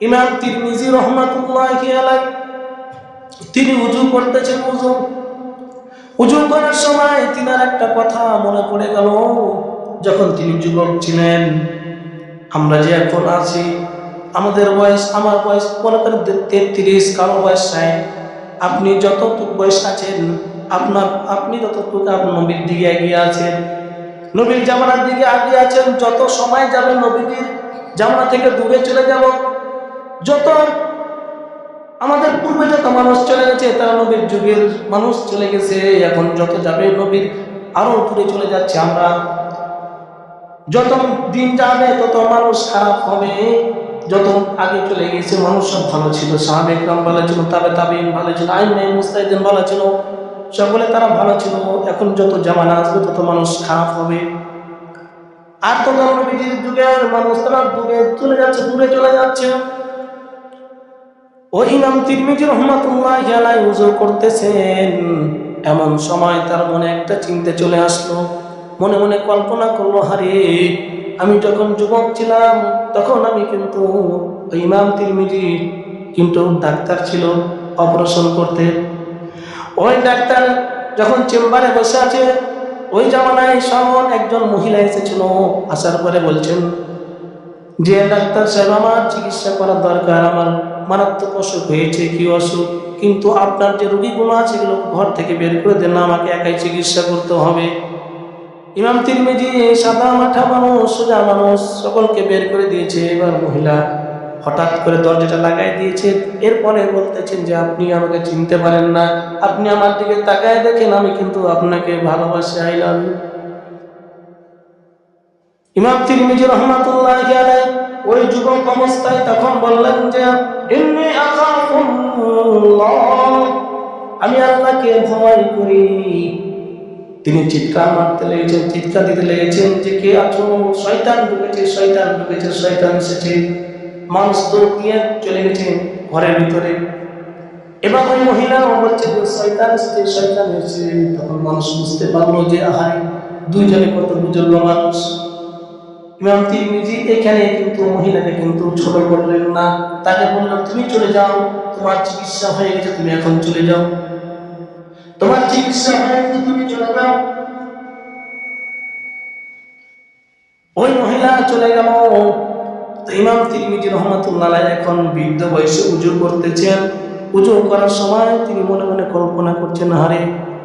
ইমাম তিরমিজি রহমাতুল্লাহ আলাই তিনি উজু করতেছেন, উজু। উজু করার সময় তিনার একটা কথা মনে পড়ে গেল, যখন তিনি যুবক ছিলেন, আমরা যে এখন আছি, আমাদের বয়স, আমার বয়স, মনে করেন তেত্রিশ, কারও বয়স ষাট আপনি যতটুকু বয়স আছেন, আপনার, আপনি ততটুকু আপনার নবীর দিকে এগিয়ে আছেন, নবীর জামানার দিকে এগিয়ে আছেন, যত সময় যাবে নবীজির জামানা থেকে দূরে চলে যাব যত আমাদের পূর্বে যত মানুষ চলে গেছে, তারা নবীর যুগের মানুষ চলে গেছে। এখন যত যাবে নবীর, আরও দূরে চলে যাচ্ছে আমরা। যত দিন যাবে, তত মানুষ খারাপ হবে। যত আগে চলে গেছে, মানুষ সব ভালো ছিল। সাহাবেকরাম ভালো ছিল, তবে তাবিন ভালো ছিল আইন মুস্তাহিদিন ভালো ছিল। সকলে তারা ভালো ছিল। এখন যত জামানা আসবে, তত মানুষ খারাপ হবে। আর তত নবীজির যুগের মানুষ তারা দূরে চলে যাচ্ছে, দূরে চলে যাচ্ছে। ও ইমাম তিরমিজি রহমাতুল্লাহ আলাই উজু করতেছেন। এমন সময় তার মনে একটা চিন্তা চলে আসলো। মনে মনে কল্পনা করল, হারে, আমি যখন যুবক ছিলাম, তখন আমি কিন্তু ইমাম তিরমিজি কিন্তু ডাক্তার ছিল অপারেশন করতে। ওই ডাক্তার যখন চেম্বারে বসে আছে, ওই জামানায় সব একজন মহিলা এসেছিল। আসার পরে বলছেন, যে ডাক্তার সাহেব, আমার চিকিৎসা করার দরকার, আমার মারাত্মক অসুখ হয়েছে, কি অসুখ? কিন্তু আপনার যে রোগীগুলো আছে, এগুলো ঘর থেকে বের করে দেন না আমাকে একাই চিকিৎসা করতে হবে। ইমাম তিরমিজি, সাদা মাঠা মানুষ, সোজা মানুষ, সকলকে বের করে দিয়েছে। এবার মহিলা হঠাৎ করে দরজাটা লাগাই দিয়েছে। এরপরে বলতেছেন যে, আপনি আমাকে চিনতে পারেন না। আপনি আমার দিকে তাকায় দেখেন, আমি কিন্তু আপনাকে ভালোবাসি, আই লাভ ইউ। ইমাম তিরমিজি রহমাতুল্লাহ আলাই ওই যুবক অবস্থায় তখন বললেন যে, ইন্নী আমি আল্লাহকে ভয় করি। তিনি চিৎকার মারতে লেগেছেন, চিৎকার দিতে লেগেছেন যে, কে আছো? শয়তান ঢুকেছে শয়তান ঢুকেছে শয়তান এসেছে। মানুষ দৌড় নিয়ে চলে গেছে ঘরের ভিতরে। এবার ওই মহিলাও বলছে যে, শয়তান এসেছে শয়তান এসেছে। তখন মানুষ বুঝতে পারল যে, আহারে, দুইজনে কত বুঝলো মানুষ। ইমাম তিরমিজি এখানে কিন্তু মহিলাকে কিন্তু ছোট করলেন না। তাকে বলল তুমি চলে যাও, তোমার চিকিৎসা হয়ে গেছে, তুমি এখন চলে যাও। তোমার চিকিৎসা হয়ে গেছে, তুমি চলে যাও। ওই মহিলা চলে গেল। ইমাম তিরমিজি রহমতুল্লাহ এখন বৃদ্ধ বয়সে উজু করতেছেন। উজু করার সময় তিনি মনে মনে কল্পনা করছেন হারে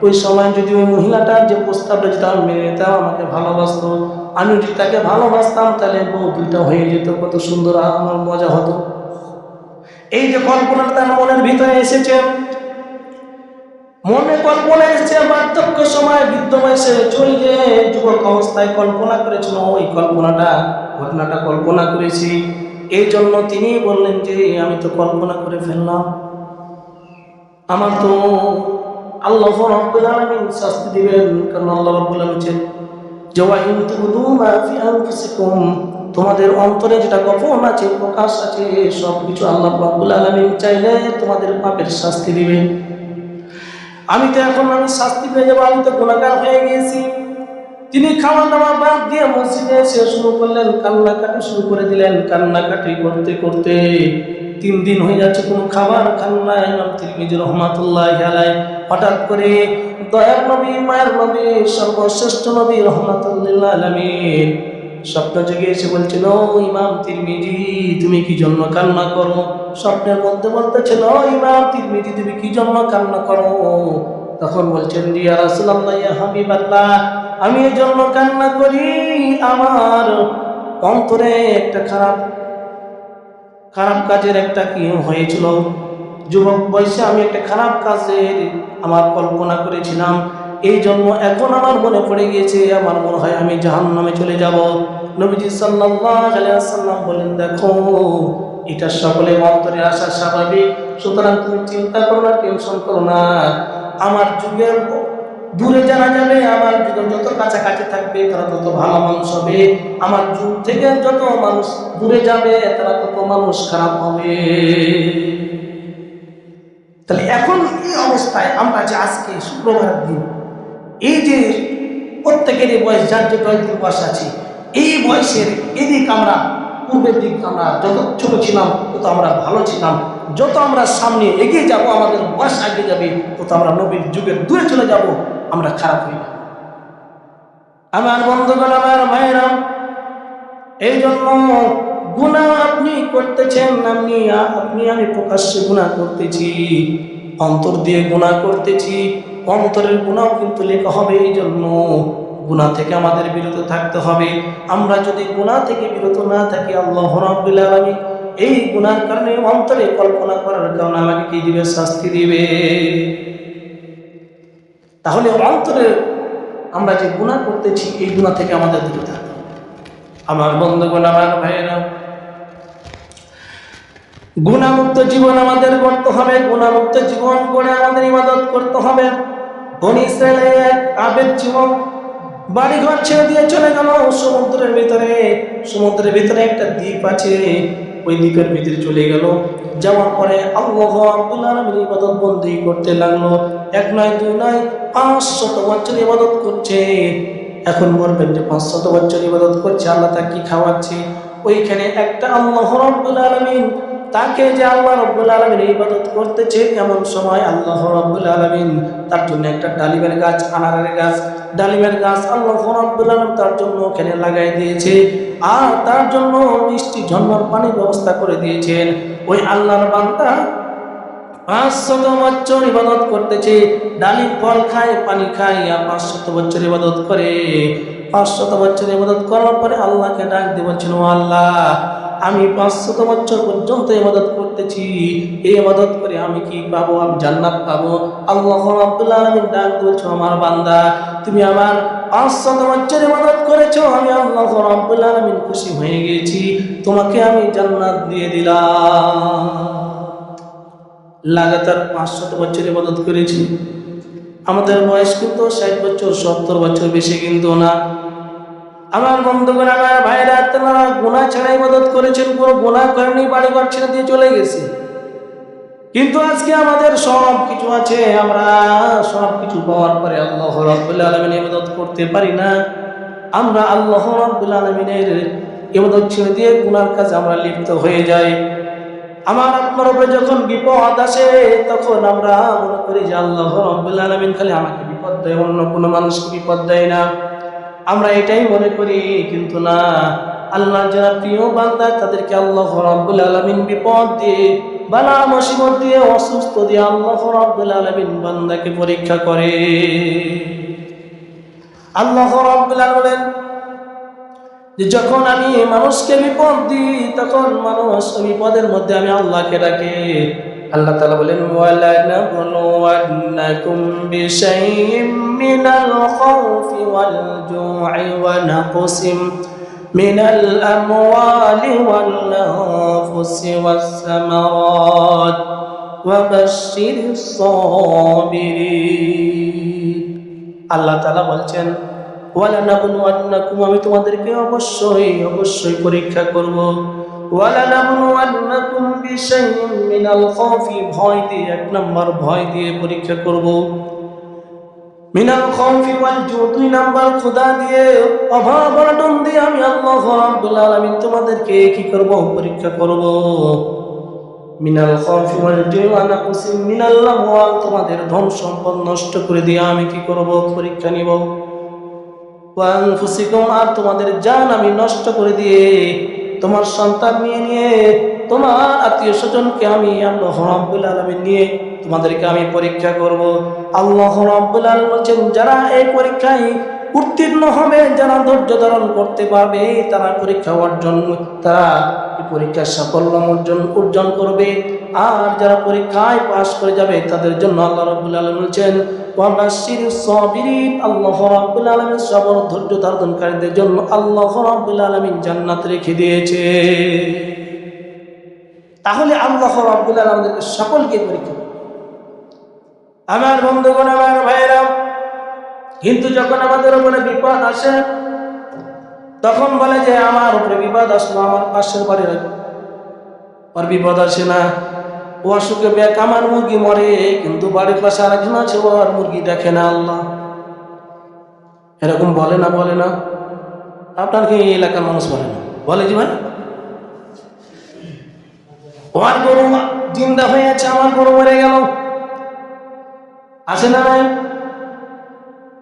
ওই সময় যদি ওই মহিলাটার যে প্রস্তাবটা যদি আমি মেনে নিতাম আমাকে ভালোবাসতো আমি যদি তাকে ভালোবাসতাম, তাহলে বউ দুইটা হয়ে যেত, কত সুন্দর আমার মজা হতো। এই যে কল্পনাটা তার মনের ভিতরে এসেছে, মনে কল্পনা এসেছে, বার্ধক্য সময়, বৃদ্ধ বয়সে চলে যে যুবক অবস্থায় কল্পনা করেছিল, ওই কল্পনাটা, ঘটনাটা কল্পনা করেছি। এই জন্য তিনি বললেন যে, আমি তো কল্পনা করে ফেললাম। আমার তো আল্লাহ রব্বুল আলামিন শাস্তি দিবেন, কারণ আল্লাহ রব্বুল তোমাদের অন্তরে যেটা গোপন আছে, প্রকাশ আছে সব কিছু আল্লাহ রব্বুল আলামিন চাইলে তোমাদের পাপের শাস্তি দিবেন। আমি তো এখন আমি শাস্তি পেয়ে যাব, আমি তো গুণাগার হয়ে গিয়েছি। তিনি খাওয়া দাওয়া বাদ দিয়ে মসজিদে এসে শুরু করলেন, কান্নাকাটি শুরু করে দিলেন, কান্নাকাটি করতে করতে তিন দিন হয়ে যাচ্ছে, কোনো খাবার খান না ইমাম তিরমিজি রহমাতুল্লাহ আলাই হঠাৎ করে দয়ার নবী, মায়ের নবী, সর্বশ্রেষ্ঠ নবী রহমাতুল্লাহ আলমিন স্বপ্ন জেগে এসে বলছিল ইমাম তিরমিজি, তুমি কি জন্য কান্না করো? স্বপ্নের মধ্যে বলতেছিল ইমাম তিরমিজি, তুমি কি জন্য কান্না করো? তখন বলছেন রিয়া রাসুল্লাহ ইয়া হাবিবাল্লাহ, আমি এই জন্য কান্না করি, আমার অন্তরে একটা খারাপ খারাপ কাজের একটা কি হয়েছিল? যুবক বয়সে আমি একটা খারাপ কাজের আমার কল্পনা করেছিলাম। এই জন্য এখন আমার মনে পড়ে গিয়েছে, আমার মনে হয় আমি জাহান নামে চলে যাব। নবীজি সাল্লাম বলেন, দেখো, এটা সকলে অন্তরে আসা স্বাভাবিক। সুতরাং তুমি চিন্তা করো না, টেনশন করো না। আমার যুগের দূরে যারা যাবে, আমার যুগের যত কাছাকাছি থাকবে, তারা তত ভালো মানুষ হবে। আমার যুগ থেকে যত মানুষ দূরে যাবে, তারা তত মানুষ খারাপ হবে। তাহলে এখন এই অবস্থায় আমরা যে আজকে শুক্রবার দিন, এই যে প্রত্যেকেরই বয়স, যার যে কয়েকদিন বয়স আছে, এই বয়সের এদিক আমরা, পূর্বের দিক আমরা যত ছোট ছিলাম, তত আমরা ভালো ছিলাম। যত আমরা সামনে এগিয়ে যাব, আমাদের বয়স এগিয়ে যাবে, তত আমরা নবীর যুগের দূরে চলে যাব, আমরা খারাপ হই না আমার বন্ধুগণ, আমার ভাইরাম এই জন্য গুণা আপনি করতেছেন, আপনি আপনি আমি প্রকাশ্যে গুণা করতেছি। অন্তর দিয়ে গুণা করতেছি। অন্তরের গুণাও কিন্তু লেখা হবে এই জন্য গুণা থেকে আমাদের বিরত থাকতে হবে। আমরা যদি গুণা থেকে বিরত না থাকি, আল্লাহ রাব্বুল এই গুণার কারণে অন্তরে কল্পনা করার কারণে আমাকে কি দিবে? শাস্তি দিবে। তাহলে অন্তরে আমরা যে গুণা করতেছি, এই গুণা থেকে আমাদের দূরে থাকতে। আমার বন্ধুগণ, আমার ভাইয়েরা গুণামুক্ত জীবন আমাদের করতে হবে, গুণামুক্ত জীবন করে আমাদের ইবাদত করতে হবে। বনি ইসরায়েলের এক আবেদ জীবন বাড়ি ঘর ছেড়ে দিয়ে চলে গেল। সমুদ্রের ভিতরে সমুদ্রের ভিতরে একটা দ্বীপ আছে, ওই দ্বীপের ভিতরে চলে গেল। যাওয়ার পরে আল্লাহ আব্দুল আলমীর ইবাদত বন্দি করতে লাগল। এক নয়, দুই নয় পাঁচ শত বছর ইবাদত করছে। এখন বলবেন যে পাঁচ শত বছর ইবাদত করছে, আল্লাহ তাকে কি খাওয়াচ্ছে? ওইখানে একটা আল্লাহ রব্বুল আলমিন তাকে যে আল্লাহ রব্বুল আলমিন ইবাদত করতেছে, এমন সময় আল্লাহ রব্বুল আলমিন তার জন্য একটা ডালিমের গাছ, আনারের গাছ, ডালিমের গাছ আল্লাহ রব্বুল আলম তার জন্য ওখানে লাগাই দিয়েছে আর তার জন্য মিষ্টি ঝর্ণার পানির ব্যবস্থা করে দিয়েছেন। ওই আল্লাহর বান্দা পাঁচশত বছর ইবাদত করতেছে, ডালিম ফল খায়, পানি খায়, আর পাঁচশত বছর ইবাদত করে। পাঁচশত বছর ইবাদত করার পরে আল্লাহকে ডাক দিয়ে বলছেন, ও আল্লাহ আমি পাঁচশত বছর পর্যন্ত ইবাদত করতেছি। এই ইবাদত করে আমি কি পাবো? আমি জান্নাত পাবো। আল্লাহ আব্দুল্লাহ আলমিন ডাক বলছো আমার বান্দা, তুমি আমার পাঁচশত বছর ইবাদত করেছ, আমি আল্লাহ আব্দুল্লাহ আলমিন খুশি হয়ে গেছি। তোমাকে আমি জান্নাত দিয়ে দিলাম। লাগাতার পাঁচশত বছর ইবাদত করেছি। আমাদের বয়স কিন্তু ষাট বছর, সত্তর বছর বেশি কিন্তু না। আমার বন্ধুগণ, আমার ভাইরা তারা গুণা ছাড়া ইবাদত করেছেন পুরো গুণা করেনি বাড়ি ঘর ছেড়ে দিয়ে চলে গেছে। কিন্তু আজকে আমাদের সব কিছু আছে, আমরা সব কিছু পাওয়ার পরে আল্লাহ রব্বুল আলমিন ইবাদত করতে পারি না। আমরা আল্লাহ রব্বুল আলমিনের ইবাদত ছেড়ে দিয়ে গুনার কাজে আমরা লিপ্ত হয়ে যাই। আমার আপনার উপরে যখন বিপদ আসে, তখন আমরা মনে করি যে আল্লাহ রব্বুল আলমিন খালি আমাকে বিপদ দেয়, অন্য কোনো মানুষকে বিপদ দেয় না। আমরা এটাই মনে করি, কিন্তু না। আল্লাহ যারা প্রিয় বান্দা, তাদেরকে আল্লাহ রব্বুল আলমিন বিপদ দিয়ে, বালা মুসিবত দিয়ে, অসুস্থ দিয়ে আল্লাহ রব্বুল আলমিন বান্দাকে পরীক্ষা করে। আল্লাহ রব্বুল আলমিন যে, যখন আমি মানুষকে বিপদ দিই, তখন মানুষ বিপদের মধ্যে আমি আল্লাহকে ডাকে। আল্লাহ তাআলা বলেন, ওয়ালা নাবলুওয়ান্নাকুম বিশাইইম মিনাল খাউফি ওয়াল জু'i ওয়া নাকসিম মিনাল আমওয়ালি ওয়াল আনফুসি ওয়াস সামারাত ওয়া বাশশিরিস সাবিরিন. আল্লাহ তাআলা বলছেন, ওয়ালা নাবলুওয়ান্নাকুম আমি তোমাদেরকে অবশ্যই অবশ্যই পরীক্ষা করব। ভয় দিয়ে এক নম্বর ভয় দিয়ে পরীক্ষা করব। দুই নাম্বার দিয়ে দিয়ে আমি তোমাদেরকে কি করব? পরীক্ষা করব। মিনাল খাউফি মিনাল তোমাদের ধন সম্পদ নষ্ট করে দিয়ে আমি কি করব? পরীক্ষা নিব। ওয়ানফুসিকুম আর তোমাদের জান আমি নষ্ট করে দিয়ে তোমার সন্তান নিয়ে নিয়ে, তোমার আত্মীয় স্বজনকে আমি আল্লাহ রব্বুল আলমী নিয়ে তোমাদেরকে আমি পরীক্ষা করব। আল্লাহ রব্বুল আলম বলছেন, যারা এই পরীক্ষায় উত্তীর্ণ হবে, যারা ধৈর্য ধারণ করতে পারবে, তারা পরীক্ষা অর্জন, তারা পরীক্ষার সাফল্য অর্জন অর্জন করবে আর যারা পরীক্ষায় পাশ করে যাবে, তাদের জন্য আল্লাহ রাব্বুল আলামিন বলছেন আল্লাহ ধৈর্য ধারণকারীদের জন্য আল্লাহ জান্নাত রেখে দিয়েছে তাহলে আল্লাহ সকলকে পরীক্ষা। আমার বন্ধুগণ, আমার ভাইরা কিন্তু যখন আমাদের উপরে বিপদ আসে, তখন বলে যে, আমার উপরে বিপদ আসলো, আমার পাশের বাড়ির ওর বিপদ আসে না। ও অসুখে ব্যাক আমার মুরগি মরে, কিন্তু বাড়ির পাশে আরেকজন আছে, ও আর মুরগি দেখে না আল্লাহ। এরকম বলে না বলে না। আপনার কি এলাকার মানুষ বলে না? বলে ভাই। ওর গরু জিন্দা হয়ে আছে, আমার গরু মরে গেল। আছে না নাই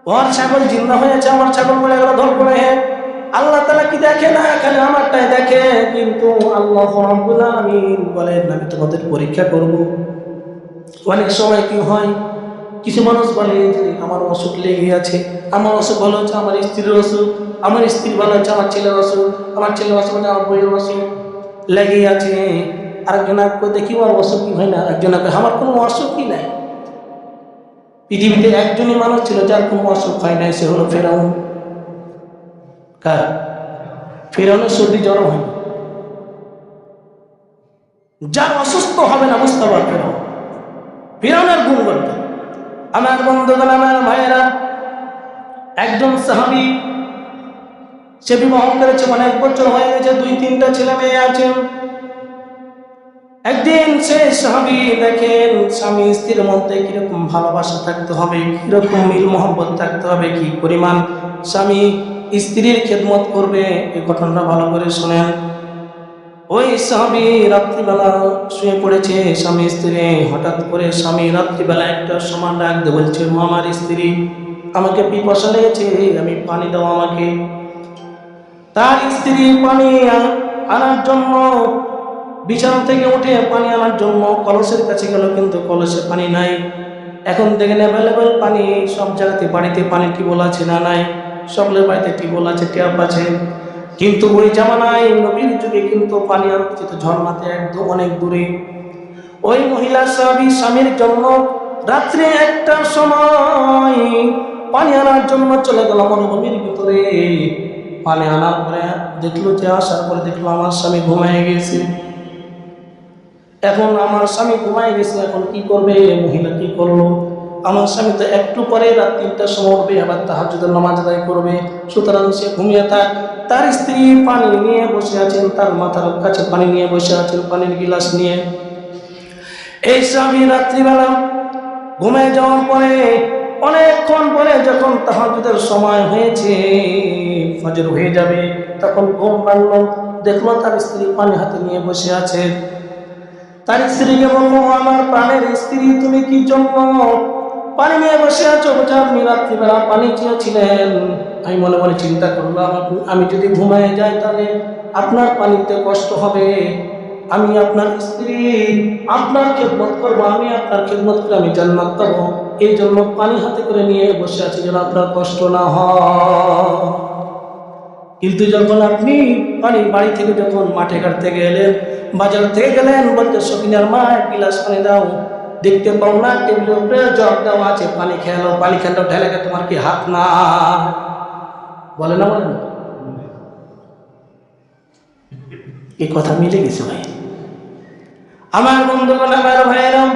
ওর ছাগল জিন্দা হয়ে আছে আমার ছাগল মরে গেল, ধর করে হে। আল্লাহ তালা কি দেখে না? এখানে আমারটাই দেখে। কিন্তু আল্লাহ আলামিন বলেন, আমি তোমাদের পরীক্ষা করব। অনেক সময় কি হয়, কিছু মানুষ বলে যে, আমার অসুখ লেগে আছে। আমার অসুখ ভালো হচ্ছে, আমার স্ত্রীর অসুখ। আমার স্ত্রী ভালো হচ্ছে, আমার ছেলের অসুখ। আমার ছেলের অসুখ হচ্ছে, আমার বইয়ের অসুখ। লেগে আছে। আরেকজন আর দেখি, আমার অসুখই হয় না? একজন আর আমার কোনো অসুখই নাই। পৃথিবীতে একজনই মানুষ ছিল যার কোনো অসুখ হয় নাই, সে হলো ফেরাউন। কার? ফেরাউনের সর্দি জ্বর হয় না। যার অসুস্থ হবে না বুঝতে পারবে ফেরাউন ফেরাউনের গুণ বলতে আমার বন্ধুগণ, আমার ভাইয়েরা, একজন সাহাবি, সে বিবাহ করেছে অনেক বছর হয়ে গেছে দুই তিনটা ছেলে মেয়ে আছে। একদিন সে স্বামী দেখেন স্বামী স্ত্রীর মধ্যে কীরকম ভালোবাসা থাকতে হবে কীরকম মিল মোহব্বত থাকতে হবে কি পরিমাণ স্বামী স্ত্রীর খেদমত করবে এই ঘটনাটা ভালো করে শোনেন। ওই স্বামী রাত্রিবেলা শুয়ে পড়েছে স্বামী স্ত্রী হঠাৎ করে স্বামী রাত্রিবেলা একটা সমান ডাক দিয়ে বলছে "মা, আমার স্ত্রী আমাকে পিপাসা লেগেছে আমি পানি দাও আমাকে। তার স্ত্রী পানি আনার জন্য বিছানা থেকে উঠে পানি আনার জন্য কলসের কাছে গেল, কিন্তু কলসে পানি নাই। এখন দেখেন অ্যাভেলেবেল পানি, সব জায়গাতে বাড়িতে পানি টিউবওয়েল আছে না নাই? সকলের বাড়িতে টিউবওয়েল আছে, ট্যাপ আছে। কিন্তু ওই জামানায় নবীর যুগে কিন্তু পানি আনতে যেত, ঝর্ণাতে একদম অনেক দূরে। ওই মহিলা স্বামী, স্বামীর জন্য রাত্রে একটা সময় পানি আনার জন্য চলে গেল মরুভূমির ভিতরে। পানি আনার পরে দেখল যে, আসার পরে দেখল আমার স্বামী ঘুমায় গেছে। এখন আমার স্বামী ঘুমায় গেছে, এখন কি করবে? মহিলা কি করল? আমার স্বামী তো একটু পরে রাত তিনটার সময় উঠবে, আবার তাহাজুদের নামাজ আদায় করবে। সুতরাং সে ঘুমিয়ে থাক। তার স্ত্রী পানি নিয়ে বসে আছেন, তার মাথার কাছে পানি নিয়ে বসে আছেন, পানির গিলাস নিয়ে। এই স্বামী রাত্রিবেলা ঘুমিয়ে যাওয়ার পরে অনেকক্ষণ পরে যখন তাহাজুদের সময় হয়েছে, ফজর হয়ে যাবে, তখন ঘুম ভাঙলো। দেখল তার স্ত্রী পানি হাতে নিয়ে বসে আছে। তার স্ত্রীকে বলল আমার প্রাণের স্ত্রী, তুমি কি জন্য পানি নিয়ে বসে আছো? বোঝা আপনি রাত্রিবেলা পানি চেয়েছিলেন। আমি মনে মনে চিন্তা করলাম আমি যদি ঘুমায় যাই তাহলে আপনার পানিতে কষ্ট হবে। আমি আপনার স্ত্রী, আপনার খেদমত করব, আমি আপনার খেদমত করে আমি জান্নাত পাবো। এই জন্য পানি হাতে করে নিয়ে বসে আছি যেন আপনার কষ্ট না হয়। কিন্তু যখন আপনি পানি বাড়ি থেকে যখন মাঠে ঘাট থেকে এলেন বাজার থেকে গেলেন, বলতে সকিনার মা, এক গিলাস পানি দাও। দেখতে পাও না, টেবিলের উপরে জগ দেওয়া আছে, পানি খেলো পানি খেলো ঢেলে তোমার কি হাত না বলে না, বলে এই কথা মিলে গেছে ভাই। আমার বন্ধুগণ আমার ভাইয়েরাম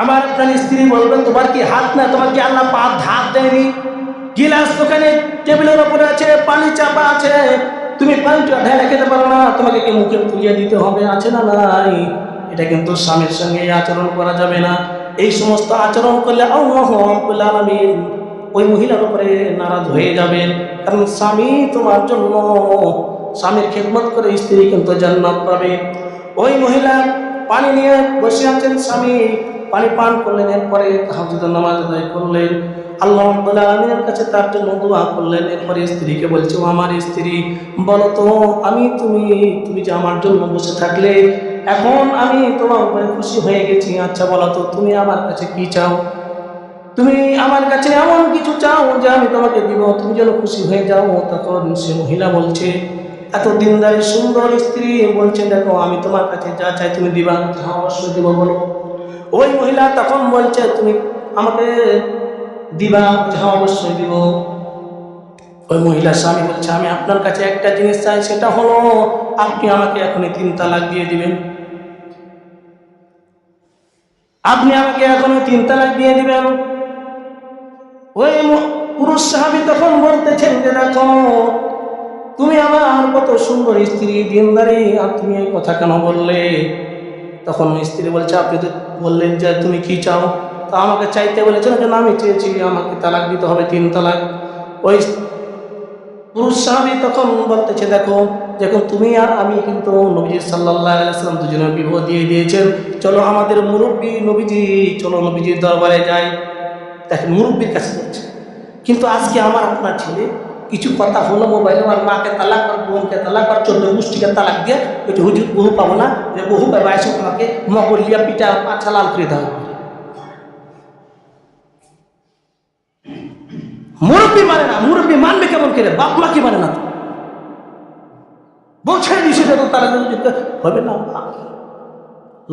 আমার আপনার স্ত্রী বলবেন, তোমার কি হাত না তোমার কি আল্লাহ পা হাত দেয়নি? গিলাস দোকানে টেবিলের উপরে আছে, পানি চাপা আছে। তুমি পানিটা ঢেলে খেতে পারো না, তোমাকে কি মুখে তুলিয়ে দিতে হবে, আছে না নাই? এটা কিন্তু স্বামীর সঙ্গে আচরণ করা যাবে না। এই সমস্ত আচরণ করলে আল্লাহ রাব্বুল আলামিন ওই মহিলার উপরে নারাজ হয়ে যাবেন। কারণ স্বামী তোমার জন্য, স্বামীর খেদমত করে স্ত্রী কিন্তু জান্নাত পাবে। ওই মহিলা পানি নিয়ে বসে আছেন স্বামী, পানি পান করলেন, এরপরে তাহাজুদের নামাজ আদায় করলেন। আল্লাহ রাব্বুল আলামিনের কাছে তার জন্য দোয়া করলেন। এরপরে স্ত্রীকে বলছে, "ও আমার স্ত্রী, বলো তো, আমি তুমি তুমি যে আমার জন্য বসে থাকলে, এখন আমি তোমার উপরে খুশি হয়ে গেছি। আচ্ছা বলো তো, তুমি আমার কাছে কি চাও? তুমি আমার কাছে এমন কিছু চাও যে আমি তোমাকে দিব। তুমি যেন খুশি হয়ে যাও। তখন সে মহিলা বলছে এত দিনদারি সুন্দর স্ত্রী। বলছে, দেখো, আমি তোমার কাছে যা চাই তুমি দিবা হ্যাঁ অবশ্যই দিব, বলো। ওই মহিলা তখন বলছে, তুমি আমাকে দিবা হ্যাঁ অবশ্যই দিব। ওই মহিলা স্বামী বলছে, আমি আপনার কাছে একটা জিনিস চাই, সেটা হলো আপনি আমাকে এখনই তিন তালাক দিয়ে দিবেন। আপনি আমাকে এখনই তিন তালাক দিয়ে দিবেন। ওই পুরুষ সাহাবি তখন বলতেছেন যে, দেখো, তুমি আমার কত সুন্দর স্ত্রী, দিনদারি, আর তুমি এই কথা কেন বললে? তখন স্ত্রী বলছে, আপনি তো বললেন যে, তুমি কি চাও? তা আমাকে চাইতে বলেছেন যে আমি চেয়েছি আমাকে তালাক দিতে হবে, তিন তালাক। ওই পুরুষ সাহাবি তখন বলতেছে, দেখো যখন তুমি আর আমি কিন্তু নবীজি সাল্লাহ আলাইসাল্লাম দুজনের বিবাহ দিয়ে দিয়েছেন। চলো আমাদের মুরব্বী নবীজি, চলো নবীজির দরবারে যাই। দেখেন মুরব্বীর কাছে যাচ্ছে। কিন্তু আজকে আমার আপনার ছেলে কিছু কথা হলো মোবাইলে, আমার মাকে তালাক আর বোনকে তালাক আর চোদ্দ গোষ্ঠীকে তালাক দিয়ে ওইটা হুজুর, বহু পাবো না, যে বহু পাবে এসে তোমাকে মগলিয়া পিঠা পাছা লাল করে দেওয়া মুরব্বী মানে না, মুরব্বী মানবে কেমন করে? বাপ মা কি মানে না? বলছে নিষেধ তারা হবে না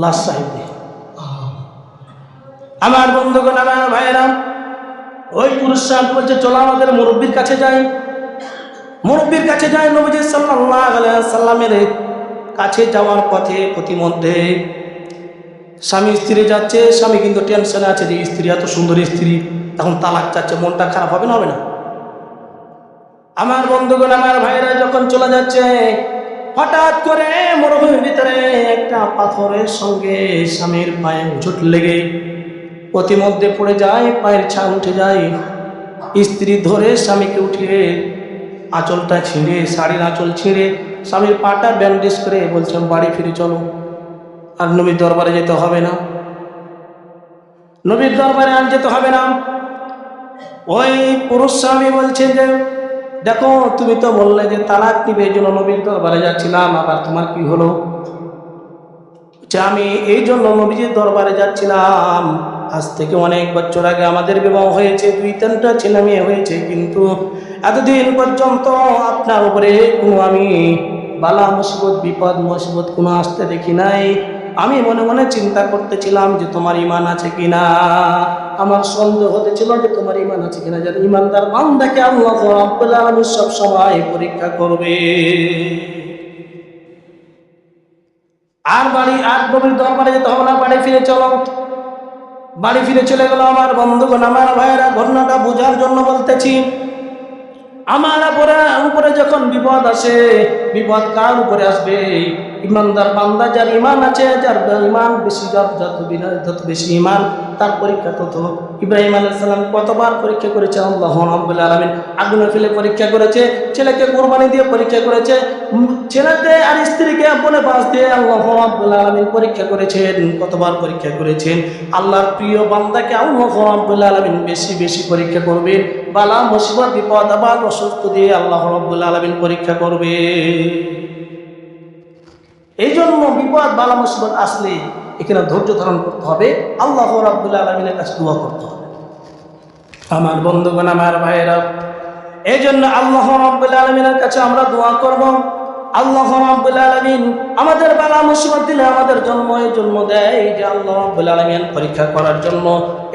লাশ সাহেব। আমার বন্ধুগণ, আমার ভাইয়েরা, ওই পুরুষ বলছে, চলো আমাদের মুরব্বীর কাছে যাই। মুরব্বীর কাছে যাই, নবীজি আলাইহি সাল্লামের কাছে যাওয়ার পথে প্রতিমধ্যে স্বামী স্ত্রী যাচ্ছে। স্বামী কিন্তু টেনশনে আছে যে, স্ত্রী এত সুন্দর স্ত্রী। তখন তালাক চাচ্ছে, মনটা খারাপ হবে না হবে না? আমার বন্ধুগণ, আমার ভাইরা যখন চলে যাচ্ছে, হঠাৎ করে মরুভূমির ভিতরে একটা পাথরের সঙ্গে স্বামীর পায়ে উঠোট লেগে প্রতিমধ্যে পড়ে যায়, পায়ের ছা উঠে যায়। স্ত্রী ধরে স্বামীকে উঠিয়ে আঁচলটা ছিঁড়ে, শাড়ির আঁচল ছিঁড়ে স্বামীর পাটা ব্যান্ডেজ করে বলছেন বাড়ি ফিরে চলো। আর নবীর দরবারে যেতে হবে না। নবীর দরবারে আর যেতে হবে না। ওই পুরুষ স্বামী বলছে যে, দেখো, তুমি তো বললে যে তালাক নিবে এই জন্য নবীর দরবারে যাচ্ছিলাম, আবার তোমার কি হলো? যে আমি এই জন্য নবীজির দরবারে যাচ্ছিলাম। আজ থেকে অনেক বছর আগে আমাদের বিবাহ হয়েছে, দুই তিনটা ছেলে মেয়ে হয়েছে, কিন্তু এতদিন পর্যন্ত আপনার উপরে কোনো আমি বালা মুসিবত, বিপদ, মুসিবত কোনো আসতে দেখি নাই। আমি মনে মনে চিন্তা করতেছিলাম যে তোমার ইমান আছে কিনা। আমার সন্দেহ হতে হতেছিল যে তোমার ইমান আছে কিনা, যেন ইমানদার বান্দাকে আল্লাহ রাব্বুল আলামিন সব সময় পরীক্ষা করবে। আর বাড়ি, আর নবীর দরবারে যেতে হবে না, বাড়ি ফিরে চলো। বাড়ি ফিরে চলে গেল আমার বন্ধুগণ, আমার ভাইয়েরা, ঘটনাটা বোঝার জন্য বলতেছি। আমার উপরে উপরে যখন বিপদ আসে, বিপদ কার উপরে আসবে? ইমানদার বান্দা যার ইমান আছে, যার ইমান বেশি যত যত বেশি ইমান তার পরীক্ষা তত ইব্রাহিম আলাইহিস সালাম কতবার পরীক্ষা করেছে? আল্লাহ রাব্বুল আলামিন আগুনে ফেলে পরীক্ষা করেছে, ছেলেকে কোরবানি দিয়ে পরীক্ষা করেছে ছেলেতে আর স্ত্রীকে বলে বাস দিয়ে আল্লাহ রাব্বুল আলামিন পরীক্ষা করেছেন, কতবার পরীক্ষা করেছেন? আল্লাহর প্রিয় বান্দাকে আল্লাহ রাব্বুল আলামিন বেশি বেশি পরীক্ষা করবেন বালা মুসিবত, বিপদ আবার অসুস্থ দিয়ে আল্লাহ রাব্বুল আলামিন পরীক্ষা করবে। এই জন্য বিপদ, বালা মুসিবত আসলে এখানে ধৈর্য ধারণ করতে হবে। আল্লাহ রাব্বুল আলমিনের কাছে দোয়া করতে হবে। আমার বন্ধুগণ, আমার ভাইয়েরা এই জন্য আল্লাহ রাব্বুল আলমিনের কাছে আমরা দোয়া করব। আল্লাহ রাব্বুল আলমিন আমাদের বালা মুসিবত দিলে আমাদের জন্ম, এই জন্ম দেয় যে আল্লাহ রাব্বুল আলমিন পরীক্ষা করার জন্য,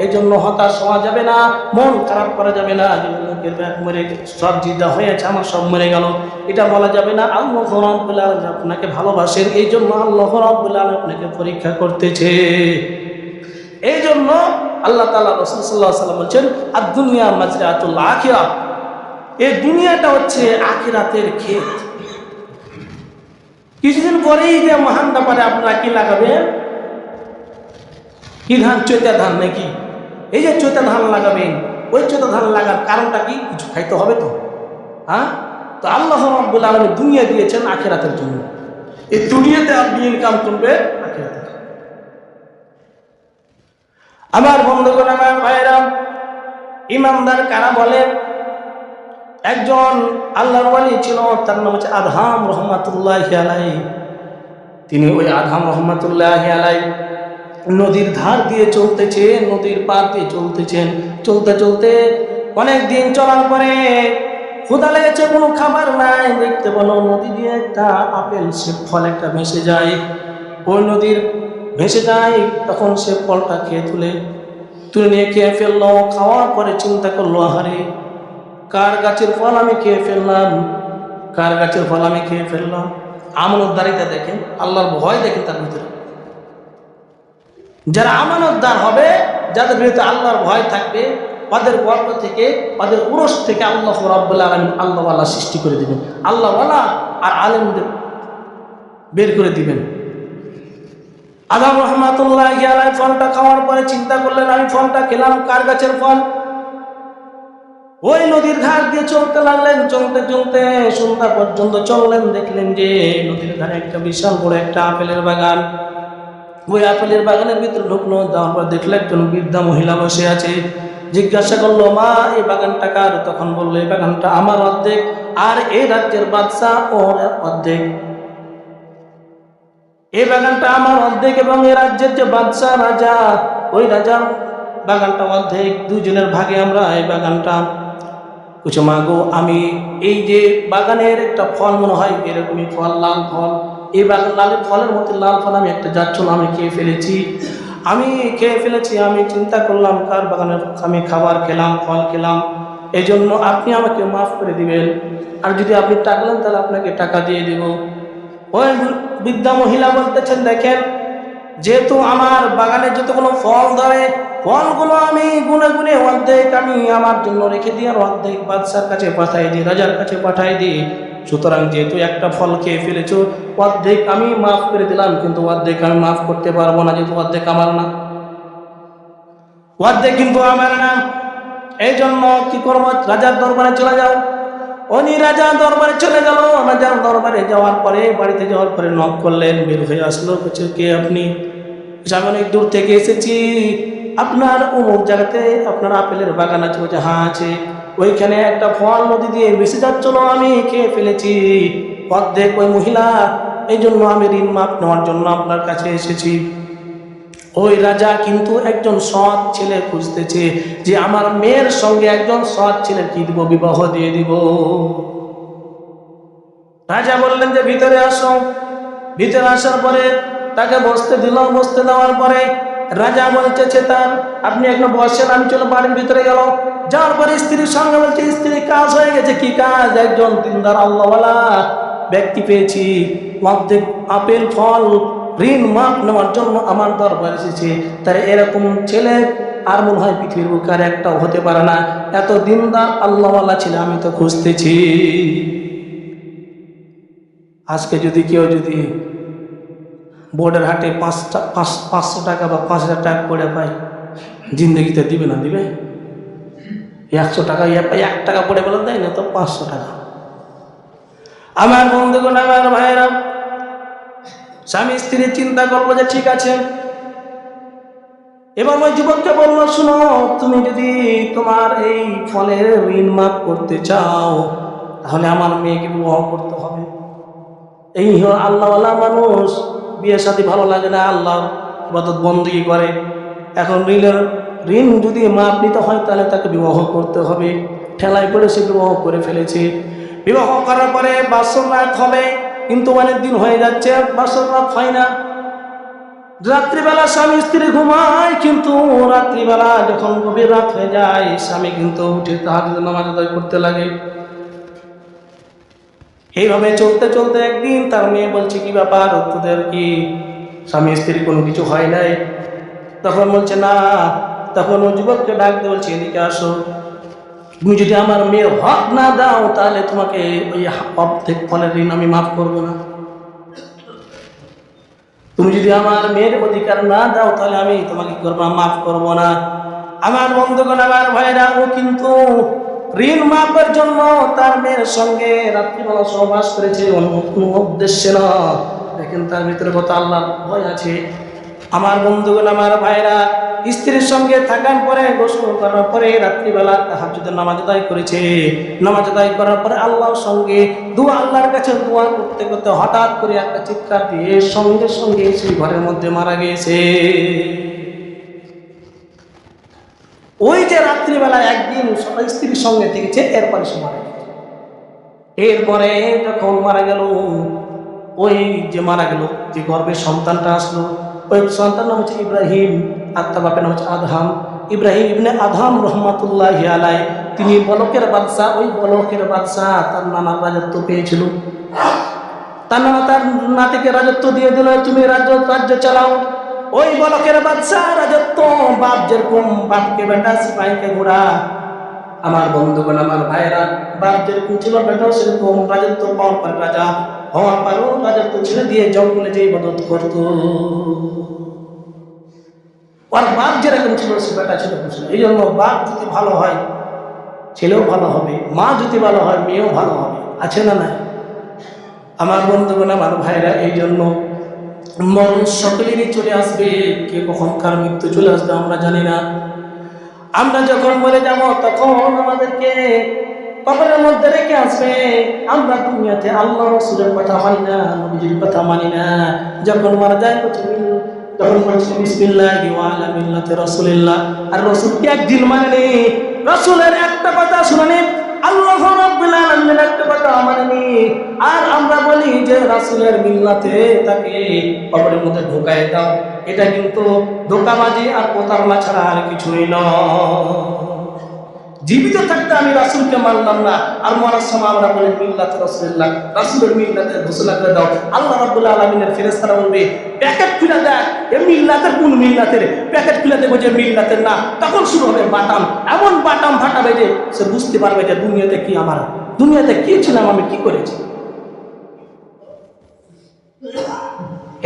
এই জন্য হতাশ হওয়া যাবে না, মন খারাপ করা যাবে না মরে সব জিদা হয়েছে, আমার সব মরে গেল। এটা বলা যাবে না, আল্লাহ রাব্বুল আলমিন আপনাকে ভালোবাসেন, এই জন্য আল্লাহ রাব্বুল আলমিন আপনাকে পরীক্ষা করতেছে। এই জন্য আল্লাহ তালা রসুল সাল্লাহ সাল্লাম বলছেন আর দুনিয়া মাজরাতুল আখিরা। এই দুনিয়াটা হচ্ছে আখিরাতের ক্ষেত। কিছুদিন পরেই যে মহান ব্যাপারে আপনারা কি লাগাবেন? কি ধান, চৈতা ধান নাকি? এই যে চৈতা ধান লাগাবেন, ওই চৈতা ধান লাগার কারণটা কি? কিছু খাইতে হবে তো। হ্যাঁ? তো আল্লাহ রাব্বুল আলমী দুনিয়া দিয়েছেন আখেরাতের জন্য। এই দুনিয়াতে আপনি ইনকাম আখেরাতে আমার বন্ধুগণ, আমার ভাইরা ইমানদার কারা বলে? একজন আল্লাহর ওয়ালি ছিল, তার নাম হচ্ছে আদহাম রহমাতুল্লাহ আলাই তিনি ওই আদহাম রহমাতুল্লাহ আলাই নদীর ধার দিয়ে চলতেছে নদীর পার দিয়ে চলতেছেন। চলতে চলতে অনেক দিন চলার পরে ক্ষুদা লেগেছে, কোনো খাবার নাই। দেখতে পেল নদী দিয়ে একটা আপেল সে ফল, একটা ভেসে যায়। ওই নদীর ভেসে যায়, তখন সে ফলটা খেয়ে তুলে তুলে নিয়ে খেয়ে ফেলল। খাওয়ার পরে চিন্তা করল, আহারে কার গাছের ফল আমি খেয়ে ফেললাম? কার গাছের ফল আমি খেয়ে ফেললাম? আমানতদারিতা দেখেন, আল্লাহর ভয় দেখেন তার ভিতরে। যারা আমানতদার হবে, যাদের বিরুদ্ধে আল্লাহর ভয় থাকবে, তাদের গর্ব থেকে ওদের উরস থেকে আল্লাহ রব্বুল আলমিন আল্লাহওয়ালা সৃষ্টি করে দিবেন। আল্লাহওয়ালা আর আলেমদের বের করে দিবেন। আদাম রহমাতুল্লাহ ফলটা খাওয়ার পরে চিন্তা করলেন, আমি ফলটা খেলাম, কার গাছের ফল? ওই নদীর ঘাট দিয়ে চলতে লাগলেন, চলতে চলতে সন্ধ্যা পর্যন্ত চললেন, দেখলেন যে নদীর ধারে একটা বিশাল বড় একটা আপেলের বাগান। ওই আপেলের বাগানের ভিতরে ঢুকলো, যাওয়ার পর দেখল একজন বৃদ্ধা মহিলা বসে আছে। জিজ্ঞাসা করল, মা, এই বাগানটা কার? তখন বলল, এই বাগানটা আমার অর্ধেক আর এই রাজ্যের বাদশাহ ওর অর্ধেক। এই বাগানটা আমার অর্ধেক এবং এই রাজ্যের যে বাদশাহ রাজা, ওই রাজা বাগানটা অর্ধেক। দুজনের ভাগে আমরা এই বাগানটা কিছু মাগো, আমি এই যে বাগানের একটা ফল মনে হয়, এরকমই ফল, লাল ফল। এই বাগান লাল ফলের মধ্যে লাল ফল আমি একটা যাচ্ছিল আমি খেয়ে ফেলেছি। আমি খেয়ে ফেলেছি, আমি চিন্তা করলাম, কার বাগানের আমি খাবার খেলাম, ফল খেলাম। এই জন্য আপনি আমাকে মাফ করে দিবেন। আর যদি আপনি টাকলেন, তাহলে আপনাকে টাকা দিয়ে দেব। ওই বৃদ্ধা মহিলা বলতেছেন, দেখেন, যেহেতু আমার বাগানে যতগুলো ফল ধরে ফলগুলো আমি গুনে গুনে অর্ধেক আমি আমার জন্য রেখে দিই আর অর্ধেক বাদশার কাছে পাঠাই দিই, রাজার কাছে পাঠাই দিই। সুতরাং যেহেতু একটা ফল খেয়ে ফেলেছ, অর্ধেক আমি মাফ করে দিলাম, কিন্তু অর্ধেক আমি মাফ করতে পারব না, যেহেতু অর্ধেক আমার না। অর্ধেক কিন্তু আমার না। এই জন্য কি করব? রাজার দরবারে চলে যাও। উনি রাজা দরবারে চলে গেল। রাজার দরবারে যাওয়ার পরে, বাড়িতে যাওয়ার পরে নখ করলেন, বের হয়ে আসলো। বলছে, কে আপনি? আমি অনেক দূর থেকে এসেছি। আপনার অমুক জায়গাতে আপনার আপেলের বাগান আছে বলছে হ্যাঁ আছে। ওইখানে একটা ফল নদী দিয়ে বেশি যাচ্ছিল আমি খেয়ে ফেলেছি। অর্ধেক ওই মহিলা এই জন্য আমি ঋণ মাপ নেওয়ার জন্য আপনার কাছে এসেছি। ওই রাজা কিন্তু একজন সৎ ছেলে খুঁজতেছে যে, আমার মেয়ের সঙ্গে একজন সৎ ছেলে কি দিব, বিবাহ দিয়ে দিব? রাজা বললেন যে, ভিতরে আসো। ভিতরে আসার পরে তাকে বসতে দিল, বসতে দেওয়ার পরে রাজা বলছে, চেতান, আপনি এখন বসেন আমি চলো বাড়ির ভিতরে গেল। যাওয়ার পরে স্ত্রীর সঙ্গে বলছে, স্ত্রী, কাজ হয়ে গেছে, কি কাজ? একজন দিনদার আল্লাহওয়ালা, ব্যক্তি পেয়েছি। অর্ধেক আপেল, ফল, ঋণ মাপ নেওয়ার জন্য আমার দরবার এসেছে। তাই এরকম ছেলে আর মনে হয় পৃথিবীর বুকে আর একটাও হতে পারে না। এত দিনদার আল্লাহওয়ালা ছেলে, আমি তো খুঁজতেছি। আজকে যদি কেউ যদি বোর্ডের হাটে পাঁচটা, পাঁচ, পাঁচশো টাকা বা পাঁচ হাজার টাকা করে পাই জিন্দগিতে দিবে না দিবে? একশো টাকা ইয়ে পাই এক টাকা পড়ে বলে দেয় না তো পাঁচশো টাকা। আমার বন্ধুগণ, আমার ভাইয়েরা, স্বামী স্ত্রী চিন্তা করব যে ঠিক আছে। এবার ওই যুবককে বলল, শুনো, তুমি যদি তোমার এই ফলের ঋণ মাফ করতে চাও, তাহলে আমার মেয়েকে বিবাহ করতে হবে। এই আল্লাহওয়ালা মানুষ। বিয়ে সাথে ভালো লাগে না আল্লাহ ইবাদত বন্দী করে। এখন ঋণের ঋণ যদি মাপ নিতে হয়, তাহলে তাকে বিবাহ করতে হবে। ঠেলায় পড়ে সে বিবাহ করে ফেলেছে। বিবাহ করার পরে বাসর রাত হবে, কিন্তু অনেক দিন হয়ে যাচ্ছে, বাসর রাত হয় না। রাত্রিবেলা স্বামী স্ত্রী ঘুমায়, কিন্তু রাত্রিবেলা যখন গভীর রাত হয়ে যায়, স্বামী কিন্তু উঠে তাহার নামাজ আদায় করতে লাগে। এইভাবে চলতে চলতে একদিন তার মেয়ে বলছে, কি ব্যাপার তোদের কি স্বামী স্ত্রী কোনো কিছু হয় নাই? তখন বলছে, না। তখন ও যুবককে ডাকতে বলছে, এদিকে আসো। তুমি যদি আমার মেয়ের হক না দাও, তাহলে তোমাকে ওই অর্ধেক ফলের ঋণ আমি মাফ করব না। তুমি যদি আমার মেয়ের অধিকার না দাও, তাহলে আমি তোমাকে করব? মাফ করব না। আমার বন্ধুগণ, আমার ভাইরা ও কিন্তু ঋণ মাপের জন্য তার মেয়ের সঙ্গে রাত্রিবেলা সহবাস করেছে উদ্দেশ্যে না। দেখেন তার ভিতরে কত আল্লাহ ভয় আছে। আমার বন্ধুগণ, আমার ভাইরা স্ত্রীর সঙ্গে থাকার পরে, গোসল করার পরে রাত্রিবেলা যদি নামাজ আদায় করেছে। নামাজ আদায় করার পরে আল্লাহর সঙ্গে, দোয়া আল্লাহর কাছে দোয়া করতে করতে হঠাৎ করে একটা চিৎকার দিয়ে সঙ্গে সঙ্গে সেই ঘরের মধ্যে মারা গিয়েছে। ওই যে রাত্রিবেলা একদিন স্ত্রীর সঙ্গে থেকেছে, এরপরে সে মারা গেছে এরপরে যখন মারা গেল, ওই যে মারা গেল, যে গর্ভের সন্তানটা আসলো, ওই সন্তান নাম হচ্ছে ইব্রাহিম আর তার বাপের নাম হচ্ছে আধাম ইব্রাহিম ইবনে আদহাম রহমাতুল্লাহ আলাই তিনি বলকের বাদশাহ, ওই বলকের বাদশাহ তার নানার রাজত্ব পেয়েছিল। তার নানা তার নাতিকে রাজত্ব দিয়ে দিল, তুমি রাজ্য রাজ্য চালাও। ওই বলকের বাচ্চা রাজত্ব, বাপ যেরকম বাপকে বেটা, সিপাহীকে ঘোড়া। আমার বন্ধুগণ, আমার ভাইয়েরা, বাপ যেরকম ছিল বেটাও সেরকম রাজত্ব পাওয়ার পর রাজা হওয়ার পরও রাজত্ব ছেড়ে দিয়ে জঙ্গলে যে ইবাদত করত। ওর বাপ যেরকম ছিল, সে বেটা ছিল এই জন্য বাপ যদি ভালো হয়, ছেলেও ভালো হবে, মা যদি ভালো হয়, মেয়েও ভালো হবে। আছে না না আমার বন্ধুগণ, আমার ভাইরা এই জন্য মরণ সকলেরই চলে আসবে, কে কখন কার মৃত্যু চলে আসবে আমরা জানি না। আমরা যখন মরে যাব, তখন আমাদেরকে কবরের মধ্যে রেখে আসবে। আমরা দুনিয়াতে আল্লাহ রসুলের কথা মানি না, নবীজির কথা মানি না। যখন মারা যায় তখন বলছি, বিসমিল্লাহ ওয়ালা মিল্লাতে আর রসুলকে একদিন মানেনি। রসুলের একটা কথা শুনেনি। আল্লাহ রাব্বুল কথা মানেনি আর আমরা বলি যে, রাসূলের মিল্লাতে তাকে কবরের মধ্যে ঢোকায় দাও। এটা কিন্তু ধোকাবাজি আর প্রতারণা ছাড়া আর কিছুই নয়। জীবিত থাকতে আমি রাসূলকে মানলাম না। আর মরার সময় আমরা বলি, মিল্লাতে রাসূলুল্লাহ। রাসূলের মিল্লাতে ঘোষণা করে দাও। আল্লাহ রাব্বুল আলামিনের ফেরেশতারা বলবে, প্যাকেট খুলে দেখ, এ মিল্লাতের কোন মিল্লাতের? প্যাকেট খুলে দেবো যে মিল্লাতের না। তখন শুরু হবে বাটাম। এমন বাটাম ফাটাবে যে সে বুঝতে পারবে যে দুনিয়াতে কি আমার, দুনিয়াতে কি ছিলাম আমি, কি করেছি?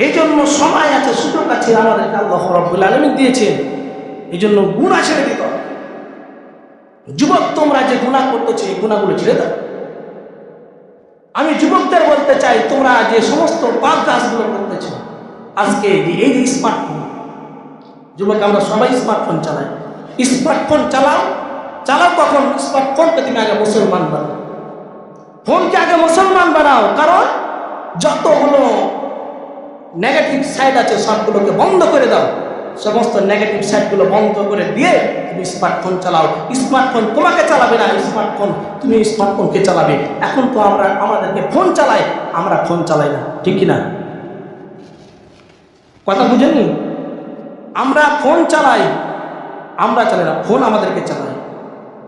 এই জন্য সময় আছে, সুযোগ আছে, আমাদেরকে আল্লাহ রব্বুল আলমিন দিয়েছেন। এই জন্য গুণা ছেড়ে দিতে যুবক তোমরা যে গুণা করতেছো, এই গুণাগুলো ছেড়ে দাও। আমি যুবকদের বলতে চাই, তোমরা যে সমস্ত পাপ কাজগুলো করতেছ, আজকে এই যে স্মার্টফোন যুবক, আমরা সবাই স্মার্টফোন চালাই। স্মার্টফোন চালাও চালাও কখন? স্মার্টফোনকে তুমি আগে মুসলমান বানাও? ফোনকে আগে মুসলমান বানাও, কারণ যতগুলো নেগেটিভ সাইড আছে, সবগুলোকে বন্ধ করে দাও। সমস্ত নেগেটিভ সাইডগুলো বন্ধ করে দিয়ে তুমি স্মার্টফোন চালাও। স্মার্টফোন তোমাকে চালাবে না স্মার্টফোন তুমি স্মার্টফোনকে চালাবে। এখন তো আমরা, আমাদেরকে ফোন চালাই, আমরা ফোন চালাই না, ঠিক কি না কথা বুঝেননি? আমরা ফোন চালাই, আমরা চালাই না ফোন আমাদেরকে চালাই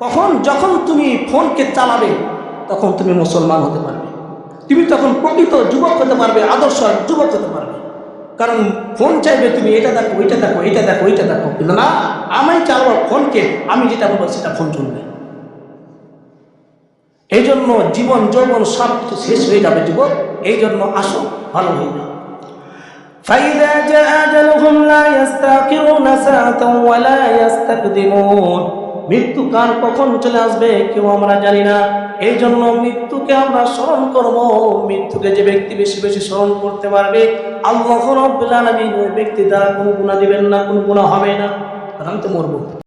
কখন যখন তুমি ফোনকে চালাবে তখন তুমি মুসলমান হতে পারবে তুমি তখন প্রকৃত যুবক হতে পারবে আদর্শ যুবক হতে পারবে কারণ ফোন চাইবে তুমি এটা দেখো ওইটা দেখো এটা দেখো ওইটা দেখো কিন্তু না আমি চালাবো ফোনকে আমি যেটা বলবো সেটা ফোন চলবে এই জন্য জীবন যৌবন সব কিছু শেষ হয়ে যাবে যুবক এই জন্য আসো ভালো হয়ে যাও فإذا جاء أجلهم لا يستأخرون ساعة ولا يستقدمون মৃত্যু কার কখন চলে আসবে কেউ আমরা জানি না। এই জন্য মৃত্যুকে আমরা স্মরণ করব। মৃত্যুকে যে ব্যক্তি বেশি বেশি স্মরণ করতে পারবে, আল্লাহ ব্যক্তি দ্বারা কোনো গুণা দিবেন না, কোনো গুণা হবে না। কারণ তো মরবো।